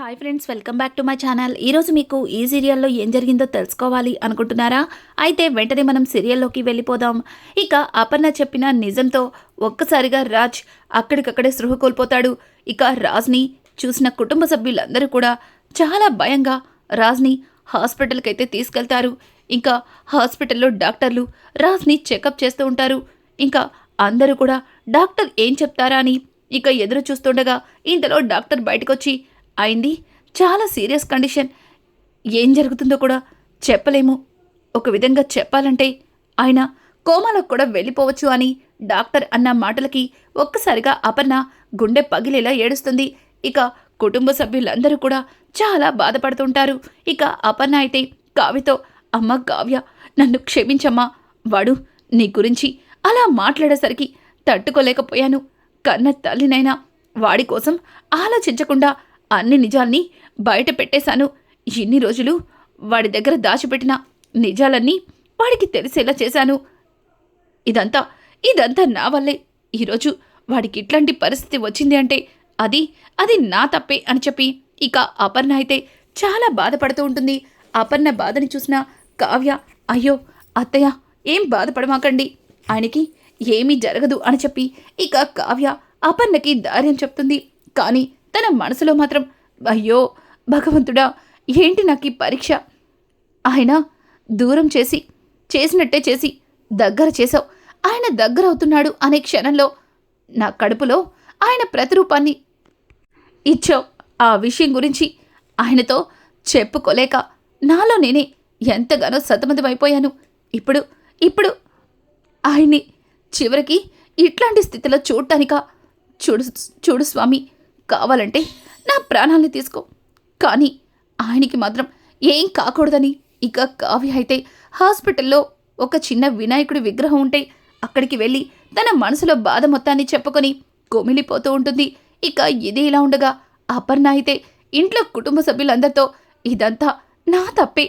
Hi friends welcome back to my channel ఈరోజు మీకు ఈ సీరియల్లో ఏం జరిగిందో తెలుసుకోవాలి అనుకుంటున్నారా? అయితే వెంటనే మనం సీరియల్లోకి వెళ్ళిపోదాం. ఇక అపర్ణ చెప్పిన నిజంతో ఒక్కసారిగా రాజ్ అక్కడికక్కడే సృహ కోల్పోతాడు. ఇక రాజ్ని చూసిన కుటుంబ సభ్యులందరూ కూడా చాలా భయంగా రాజ్ని హాస్పిటల్కి అయితే తీసుకెళ్తారు. ఇంకా హాస్పిటల్లో డాక్టర్లు రాజ్ని చెకప్ చేస్తూ ఉంటారు. ఇంకా అందరూ కూడా డాక్టర్ ఏం చెప్తారా అని ఇక ఎదురు చూస్తుండగా ఇంతలో డాక్టర్ బయటకొచ్చి అయింది. చాలా సీరియస్ కండిషన్. ఏం జరుగుతుందో కూడా చెప్పలేము. ఒక విధంగా చెప్పాలంటే ఆయన కోమాలకు కూడా వెళ్ళిపోవచ్చు అని డాక్టర్ అన్న మాటలకి ఒక్కసారిగా అపర్ణ గుండె పగిలేలా ఏడుస్తుంది. ఇక కుటుంబ సభ్యులందరూ కూడా చాలా బాధపడుతుంటారు. ఇక అపర్ణ అయితే కావ్యతో అమ్మ కావ్య నన్ను క్షమించమ్మా. వాడు నీ గురించి అలా మాట్లాడేసరికి తట్టుకోలేకపోయాను. కన్న తల్లినైనా వాడి కోసం ఆలోచించకుండా అన్ని నిజాల్ని బయట పెట్టేశాను. ఇన్ని రోజులు వాడి దగ్గర దాచిపెట్టిన నిజాలన్నీ వాడికి తెలిసేలా చేశాను. ఇదంతా ఇదంతా నా వల్లే. ఈరోజు వాడికి ఇట్లాంటి పరిస్థితి వచ్చింది అంటే అది అది నా తప్పే అని చెప్పి ఇక అపర్ణ అయితే చాలా బాధపడుతూ ఉంటుంది. అపర్ణ బాధని చూసిన కావ్య అయ్యో అత్తయ్య ఏం బాధపడమాకండి. ఆయనకి ఏమీ జరగదు అని చెప్పి ఇక కావ్య అపర్ణకి ధైర్యం చెప్తుంది. కానీ తన మనసులో మాత్రం అయ్యో భగవంతుడా ఏంటి నాకు ఈ పరీక్ష? ఆయన దూరం చేసి చేసినట్టే చేసి దగ్గర చేసావు ఆయన దగ్గర అవుతున్నాడు అనే క్షణంలో నా కడుపులో ఆయన ప్రతిరూపాన్ని ఇచ్చావు. ఆ విషయం గురించి ఆయనతో చెప్పుకోలేక నాలో నేనే ఎంతగానో సతమతమైపోయాను. ఇప్పుడు ఇప్పుడు ఆయన్ని చివరికి ఇట్లాంటి స్థితిలో చూడటానిక? చూడు చూడు స్వామి కావాలంటే నా ప్రాణాల్ని తీసుకో. కానీ ఆయనకి మాత్రం ఏం కాకూడదని? ఇక కావ్య అయితే హాస్పిటల్లో ఒక చిన్న వినాయకుడి విగ్రహం ఉంటే అక్కడికి వెళ్ళి తన మనసులో బాధ మొత్తాన్ని చెప్పుకొని కొమిలిపోతూ ఉంటుంది. ఇక ఇది ఇలా ఉండగా అపర్ణ అయితే ఇంట్లో కుటుంబ సభ్యులందరితో ఇదంతా నా తప్పే.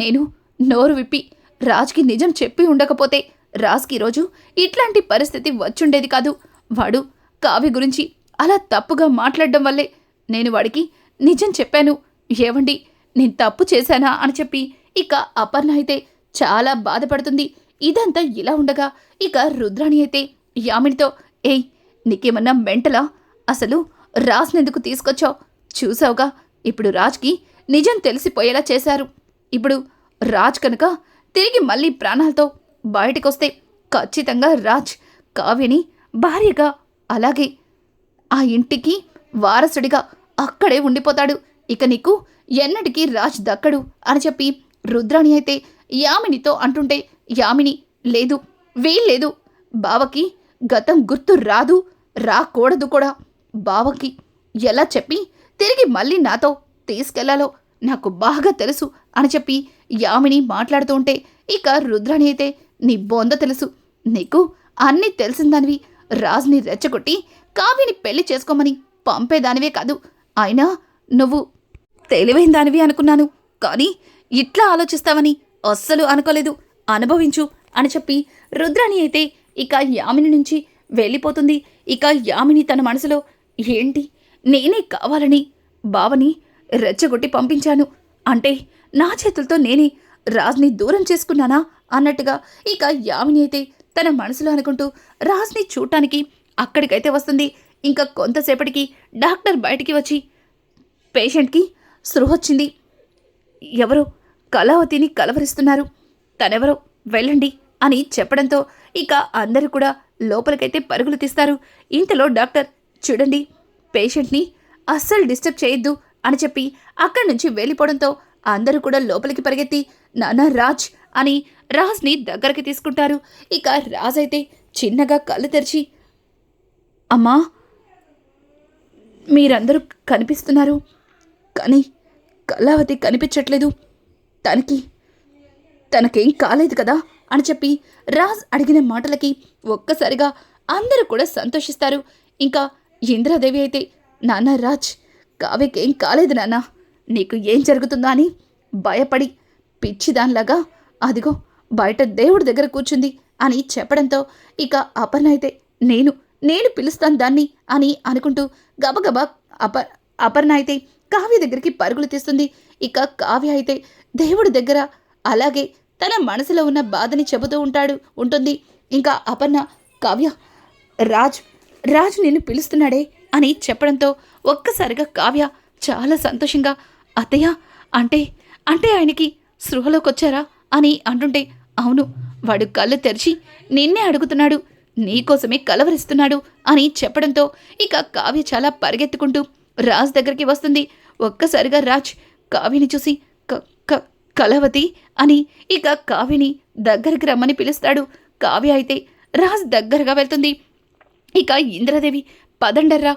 నేను నోరు విప్పి రాజ్కి నిజం చెప్పి ఉండకపోతే రాజ్కి ఈరోజు ఇట్లాంటి పరిస్థితి వచ్చుండేది కాదు. వాడు కావ్య గురించి అలా తప్పుగా మాట్లాడడం వల్లే నేను వాడికి నిజం చెప్పాను. ఏవండి నేను తప్పు చేశానా అని చెప్పి ఇక అపర్ణ అయితే చాలా బాధపడుతుంది. ఇదంతా ఇలా ఉండగా ఇక రుద్రాణి అయితే యామినితో ఏయ్ నీకేమన్నా మెంటలా? అసలు రాజ్నెందుకు తీసుకొచ్చావు? చూసావుగా ఇప్పుడు రాజ్కి నిజం తెలిసిపోయేలా చేశారు. ఇప్పుడు రాజ్ కనుక తిరిగి మళ్ళీ ప్రాణాలతో బయటకొస్తే ఖచ్చితంగా రాజ్ కావ్యని భార్యగా అలాగే ఆ ఇంటికి వారసుడిగా అక్కడే ఉండిపోతాడు. ఇక నీకు ఎన్నటికీ రాజ్ దక్కడు అని చెప్పి రుద్రాణి అయితే యామినితో అంటుంటే యామిని లేదు వీల్లేదు. బావకి గతం గుర్తు రాదు రాకూడదు కూడా. బావకి ఎలా చెప్పి తిరిగి మళ్ళీ నాతో తీసుకెళ్ళాలో నాకు బాగా తెలుసు అని చెప్పి యామిని మాట్లాడుతూ ఉంటే ఇక రుద్రాణి అయితే నీ బొంద తెలుసు. నీకు అన్నీ తెలిసిందనివి. రాజ్ని రెచ్చగొట్టి కావ్యని పెళ్ళి చేసుకోమని పంపేదానివే కాదు. అయినా నువ్వు తెలివైన దానివి అనుకున్నాను. కానీ ఇట్లా ఆలోచిస్తావని అస్సలు అనుకోలేదు. అనుభవించు అని చెప్పి రుద్రాణి అయితే ఇక యామిని నుంచి వెళ్ళిపోతుంది. ఇక యామిని తన మనసులో ఏంటి? నేనే కావాలని బావని రెచ్చగొట్టి పంపించాను. అంటే నా చేతులతో నేనే రాజ్ని దూరం చేసుకున్నానా? అన్నట్టుగా ఇక యామిని అయితే తన మనసులో అనుకుంటూ రాజ్ని చూడటానికి అక్కడికైతే వస్తుంది. ఇంకా కొంతసేపటికి డాక్టర్ బయటికి వచ్చి పేషెంట్కి స్పృహొచ్చింది ఎవరో కళావతిని కలవరిస్తున్నారు. తనెవరో వెళ్ళండి అని చెప్పడంతో ఇక అందరూ కూడా లోపలికైతే పరుగులు తీస్తారు. ఇంతలో డాక్టర్ చూడండి పేషెంట్ని అస్సలు డిస్టర్బ్ చేయొద్దు అని చెప్పి అక్కడి నుంచి వెళ్ళిపోవడంతో అందరూ కూడా లోపలికి పరిగెత్తి నానా రాజ్ అని రాజ్ని దగ్గరికి తీసుకుంటారు. ఇక రాజ్ అయితే చిన్నగా కళ్ళు తెరిచి అమ్మా మీరందరూ కనిపిస్తున్నారు. కానీ కళావతి కనిపించట్లేదు. తనకి తనకేం కాలేదు కదా? అని చెప్పి రాజ్ అడిగిన మాటలకి ఒక్కసారిగా అందరూ కూడా సంతోషిస్తారు. ఇంకా ఇంద్రాదేవి అయితే నాన్న రాజ్ కావ్యకేం కాలేదు నాన్న. నీకు ఏం జరుగుతుందా అని భయపడి పిచ్చిదానిలాగా అదిగో బయట దేవుడి దగ్గర కూర్చుంది అని చెప్పడంతో ఇక అపర్ణ అయితే నేను నేను పిలుస్తాను దాన్ని అని అనుకుంటూ గబగబా అప అపర్ణ అయితే కావ్య దగ్గరికి పరుగులు తీస్తుంది. ఇక కావ్య అయితే దేవుడి దగ్గర అలాగే తన మనసులో ఉన్న బాధని చెబుతూ ఉంటాడు ఉంటుంది. ఇంకా అపర్ణ కావ్య రాజ్ రాజు నిన్ను పిలుస్తున్నాడే అని చెప్పడంతో ఒక్కసారిగా కావ్య చాలా సంతోషంగా అత్తయ్య అంటే అంటే ఆయనకి సృహలోకి వచ్చారా అని అంటుంటే అవును వాడు కళ్ళు తెరిచి నిన్నే అడుగుతున్నాడు నీకోసమే కలవరిస్తున్నాడు అని చెప్పడంతో ఇక కావ్య చాలా పరిగెత్తుకుంటూ రాజ్ దగ్గరికి వస్తుంది. ఒక్కసారిగా రాజ్ కావ్యని చూసి "క- క- కలవతి అని ఇక కావ్యని దగ్గరికి రమ్మని పిలుస్తాడు. కావ్య అయితే రాజ్ దగ్గరగా వెళ్తుంది. ఇక ఇంద్రదేవి పదండర్రా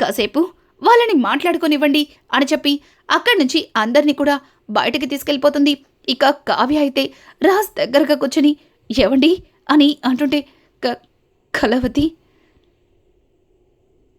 కాసేపు వాళ్ళని మాట్లాడుకొనివ్వండి అని చెప్పి అక్కడి నుంచి అందరినీ కూడా బయటకి తీసుకెళ్ళిపోతుంది. ఇక కావ్య అయితే రాజ్ దగ్గరగా కూర్చొని ఎవండి అని అంటుంటే "క- కలవతి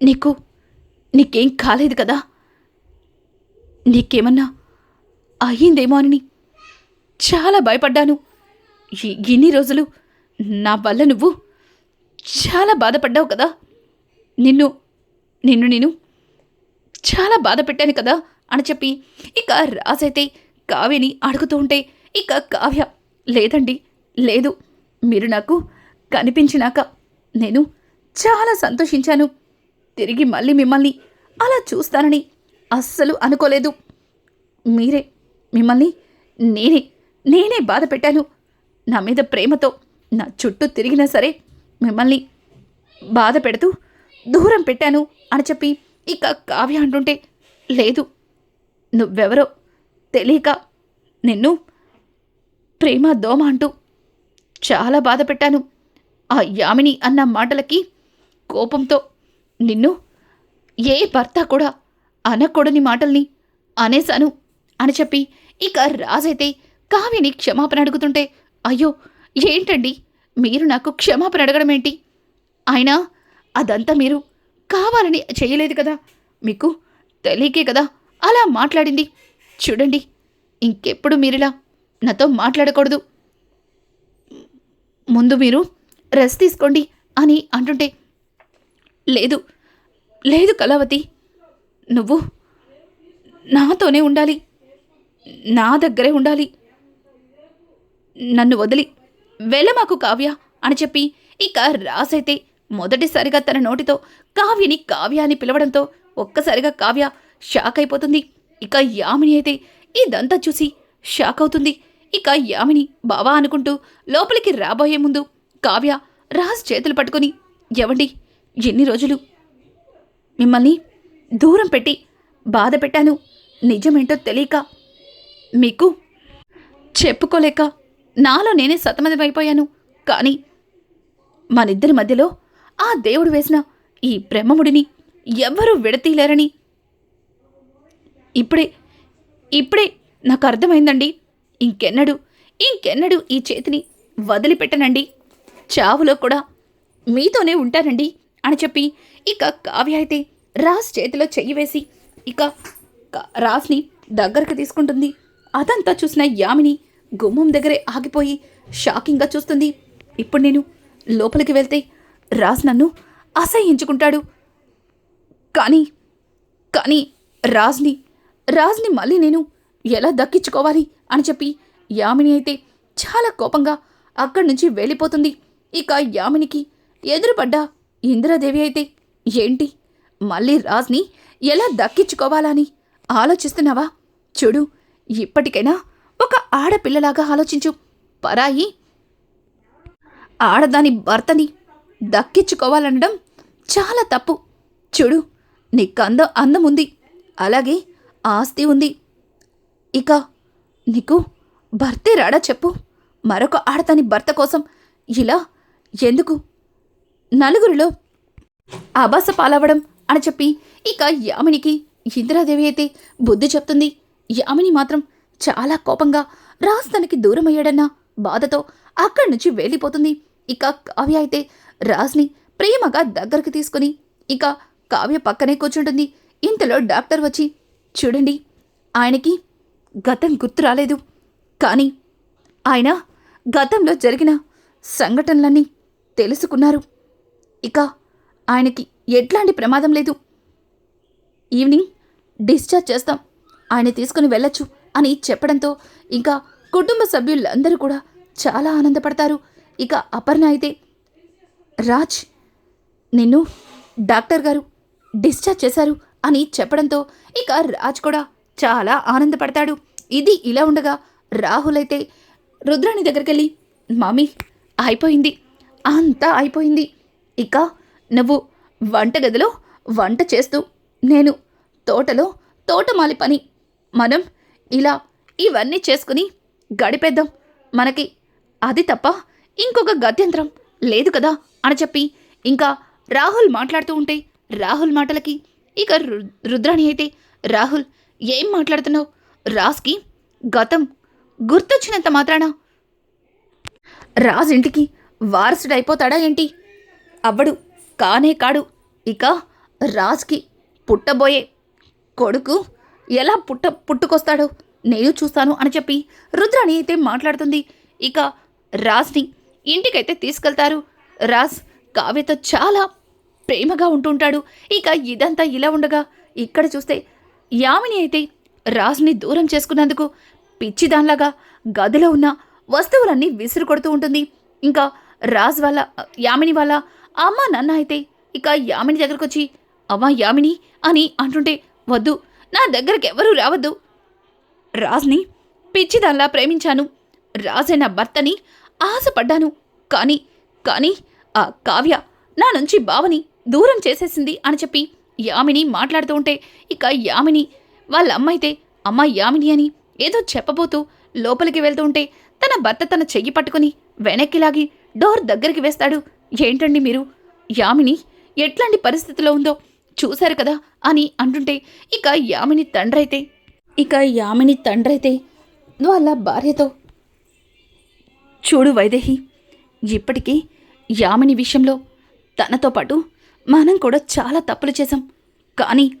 నీకు నీకేం కాలేదు కదా? నీకేమన్నా అయ్యిందేమో అని చాలా భయపడ్డాను. ఇన్ని రోజులు నా వల్ల నువ్వు చాలా బాధపడ్డావు కదా? నిన్ను నిన్ను నేను చాలా బాధ పెట్టాను కదా? అని చెప్పి ఇక రాజైతే కావ్యని అడుగుతూ ఉంటే ఇక కావ్య లేదండి లేదు. మీరు నాకు కనిపించినాక నేను చాలా సంతోషించాను. తిరిగి మళ్ళీ మిమ్మల్ని అలా చూస్తానని అస్సలు అనుకోలేదు. మీరే మిమ్మల్ని నేనే నేనే బాధ పెట్టాను. నా మీద ప్రేమతో నా చుట్టూ తిరిగినా సరే మిమ్మల్ని బాధ పెడుతూ దూరం పెట్టాను అని చెప్పి ఇక కావ్య అంటుంటే లేదు. నువ్వెవరో తెలియక నిన్ను ప్రేమ దోమ అంటూ చాలా బాధ పెట్టాను. ఆ యామిని అన్న మాటలకి కోపంతో నిన్ను ఏ భర్త కూడా అనకూడని మాటల్ని అనేశాను అని చెప్పి ఇక రాజైతే కావ్యని క్షమాపణ అడుగుతుంటే అయ్యో ఏంటండి? మీరు నాకు క్షమాపణ అడగడం ఏంటి? అయినా అదంతా మీరు కావాలని చేయలేదు కదా? మీకు తెలియకే కదా? అలా మాట్లాడింది. చూడండి ఇంకెప్పుడు మీరిలా నాతో మాట్లాడకూడదు. ముందు మీరు రెస్ట్ తీసుకోండి అని అంటుంటే లేదు లేదు కళావతి నువ్వు నాతోనే ఉండాలి నా దగ్గరే ఉండాలి. నన్ను వదిలి వెళ్ళమాకు కావ్య అని చెప్పి ఇక రాసైతే మొదటిసారిగా తన నోటితో కావ్యని కావ్య అని పిలవడంతో ఒక్కసారిగా కావ్య షాక్ అయిపోతుంది. ఇక యామిని అయితే ఇదంతా చూసి షాక్ అవుతుంది. ఇక యామిని బావా అనుకుంటూ లోపలికి రాబోయే ముందు కావ్య రాజ్ చేతులు పట్టుకుని ఎవండి ఎన్ని రోజులు? మిమ్మల్ని దూరం పెట్టి బాధ పెట్టాను. నిజమేంటో తెలియక మీకు చెప్పుకోలేక నాలో నేనే సతమతమైపోయాను. కానీ మనిద్దరి మధ్యలో ఆ దేవుడు వేసిన ఈ బ్రహ్మముడిని ఎవ్వరూ విడతీయలేరని ఇప్పుడే ఇప్పుడే నాకు అర్థమైందండి. ఇంకెన్నడు ఇంకెన్నడు ఈ చేతిని వదిలిపెట్టనండి. చావులో కూడా మీతోనే ఉంటానండి అని చెప్పి ఇక కావ్య అయితే రాజ్ చేతిలో చెయ్యి వేసి ఇక రాజ్ని దగ్గరకు తీసుకుంటుంది. అదంతా చూసిన యామిని గుమ్మం దగ్గరే ఆగిపోయి షాకింగ్గా చూస్తుంది. ఇప్పుడు నేను లోపలికి వెళ్తే రాజ్ నన్ను అసహ్యించుకుంటాడు. కానీ కానీ రాజ్ని రాజ్ని మళ్ళీ నేను ఎలా దక్కించుకోవాలి అని చెప్పి యామిని అయితే చాలా కోపంగా అక్కడి నుంచి వెళ్ళిపోతుంది. ఇక యామినికి ఎదురుపడ్డ ఇందిరాదేవి అయితే ఏంటి? మళ్ళీ రాజ్ని ఎలా దక్కించుకోవాలని ఆలోచిస్తున్నావా? చూడు ఇప్పటికైనా ఒక ఆడపిల్లలాగా ఆలోచించు. పరాయి ఆడదాని భర్తని దక్కించుకోవాలనడం చాలా తప్పు. చూడు నీకు అంద అందం ఉంది అలాగే ఆస్తి ఉంది. ఇక నీకు భర్తే రాడా చెప్పు. మరొక ఆడతాని భర్త కోసం ఇలా ఎందుకు? నలుగురిలో అబాస పాలవడం అని చెప్పి ఇక యామినికి ఇందిరాదేవి అయితే బుద్ధి చెప్తుంది. యామిని మాత్రం చాలా కోపంగా రాజ్ తనకి దూరమయ్యాడన్న బాధతో అక్కడి నుంచి వెళ్ళిపోతుంది. ఇక కావ్య అయితే రాజ్ని ప్రేమగా దగ్గరికి తీసుకుని ఇక కావ్య పక్కనే కూర్చుంటుంది. ఇంతలో డాక్టర్ వచ్చి చూడండి ఆయనకి గతం గుర్తు రాలేదు. కానీ ఆయన గతంలో జరిగిన సంఘటనలన్నీ తెలుసుకున్నారు. ఇక ఆయనకి ఎట్లాంటి ప్రమాదం లేదు. ఈవినింగ్ డిశ్చార్జ్ చేస్తాం ఆయన తీసుకుని వెళ్ళొచ్చు అని చెప్పడంతో ఇంకా కుటుంబ సభ్యులందరూ కూడా చాలా ఆనందపడతారు. ఇక అపర్ణ అయితే రాజ్ నిన్ను డాక్టర్ గారు డిశ్చార్జ్ చేశారు. అని చెప్పడంతో ఇక రాజ్ కూడా చాలా ఆనందపడతాడు. ఇది ఇలా ఉండగా రాహుల్ అయితే రుద్రాణి దగ్గరికి వెళ్ళి మమ్మీ అయిపోయింది. అంతా అయిపోయింది. ఇక నువ్వు వంటగదిలో వంట చేస్తూ నేను తోటలో తోటమాలి పని. మనం ఇలా ఇవన్నీ చేసుకుని గడిపేద్దాం. మనకి అది తప్ప ఇంకొక గత్యంతరం లేదు కదా? అని చెప్పి ఇంకా రాహుల్ మాట్లాడుతూ ఉంటే రాహుల్ మాటలకి ఇక రు- రుద్రాణి అయితే రాహుల్ ఏం మాట్లాడుతున్నావు? రాజ్కి గతం గుర్తొచ్చినంత మాత్రాన? రాజ్ ఇంటికి వారసుడు అయిపోతాడా ఏంటి? అవ్వడు కానే కాడు. ఇక రాజ్కి పుట్టబోయే కొడుకు ఎలా పుట్ట పుట్టుకొస్తాడో నేను చూస్తాను అని చెప్పి రుద్రాణి అయితే మాట్లాడుతుంది. ఇక రాజ్ని ఇంటికైతే తీసుకెళ్తారు. రాజ్ కావ్యతో చాలా ప్రేమగా ఉంటుంటాడు. ఇక ఇదంతా ఇలా ఉండగా ఇక్కడ చూస్తే యామిని అయితే రాజుని దూరం చేసుకున్నందుకు పిచ్చిదాన్లాగా గదిలో ఉన్న వస్తువులన్నీ విసురు కొడుతూ ఉంటుంది. ఇంకా రాజ్ వాళ్ళ యామిని వాళ్ళ అమ్మ నాన్న అయితే ఇక యామిని దగ్గరకు వచ్చి అమ్మా యామిని అని అంటుంటే వద్దు నా దగ్గరికి ఎవరూ రావద్దు. రాజ్ని పిచ్చిదాన్లా ప్రేమించాను. రాజైన భర్తని ఆశపడ్డాను. కానీ కానీ ఆ కావ్య నా నుంచి బావని దూరం చేసేసింది అని చెప్పి యామిని మాట్లాడుతూ ఉంటే ఇక యామిని వాళ్ళ అమ్మైతే అమ్మ యామిని అని ఏదో చెప్పబోతూ లోపలికి వెళ్తూ ఉంటే తన భర్త తన చెయ్యి పట్టుకుని వెనక్కి లాగి డోర్ దగ్గరికి వేస్తాడు. ఏంటండి మీరు? యామిని ఎట్లాంటి పరిస్థితిలో ఉందో చూశారు కదా అని అంటుంటే ఇక యామిని తండ్రైతే ఇక యామిని తండ్రైతే వాళ్ళ భార్యతో చూడు వైదేహి ఇప్పటికీ యామిని విషయంలో తనతో పాటు మనం కూడా చాలా తప్పులు చేశాం. కానీ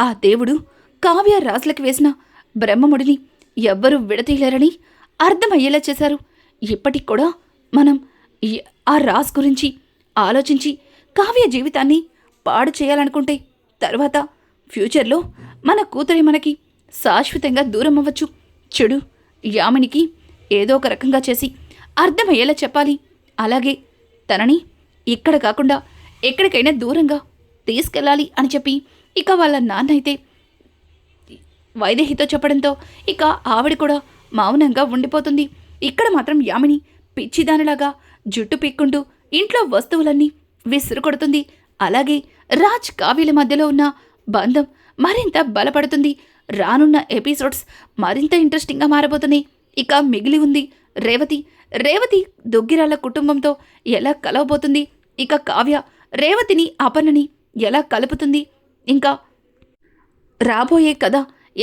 ఆ దేవుడు కావ్య రాజులకు వేసిన బ్రహ్మముడిని ఎవ్వరూ విడతీయలేరని అర్థమయ్యేలా చేశారు. ఇప్పటికి కూడా మనం ఆ రాజ్ గురించి ఆలోచించి కావ్య జీవితాన్ని పాడు చేయాలనుకుంటే తర్వాత ఫ్యూచర్లో మన కూతురి మనకి శాశ్వతంగా దూరం అవ్వచ్చు. చెడు యామినికి ఏదో ఒక రకంగా చేసి అర్థమయ్యేలా చెప్పాలి. అలాగే తనని ఇక్కడ కాకుండా ఎక్కడికైనా దూరంగా తీసుకెళ్ళాలి అని చెప్పి ఇక వాళ్ళ నాన్న అయితే వైదేహితో చెప్పడంతో ఇక ఆవిడ కూడా మౌనంగా ఉండిపోతుంది. ఇక్కడ మాత్రం యామిని పిచ్చిదానిలాగా జుట్టు పీక్కుంటూ ఇంట్లో వస్తువులన్నీ విసురు కొడుతుంది. అలాగే రాజ్ కావ్యల మధ్యలో ఉన్న బంధం మరింత బలపడుతుంది. రానున్న ఎపిసోడ్స్ మరింత ఇంట్రెస్టింగ్గా మారబోతున్నాయి. ఇక మిగిలి ఉంది రేవతి. రేవతి దొగ్గిరాల కుటుంబంతో ఎలా కలవబోతుంది? ఇక కావ్య రేవతిని అపర్ణని ఎలా కలుపుతుంది? ఇంకా రాబోయే కథ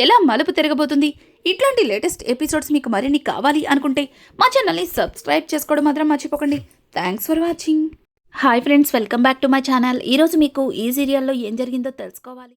ఎలా మలుపు తిరగబోతుంది? ఇట్లాంటి లేటెస్ట్ ఎపిసోడ్స్ మీకు మరిన్ని కావాలి అనుకుంటే మా ఛానల్ని సబ్స్క్రైబ్ చేసుకోవడం మాత్రం మర్చిపోకండి. Thanks for watching hi friends welcome back to my channel ఈరోజు మీకు ఈ సీరియల్లో ఏం జరిగిందో తెలుసుకోవాలి.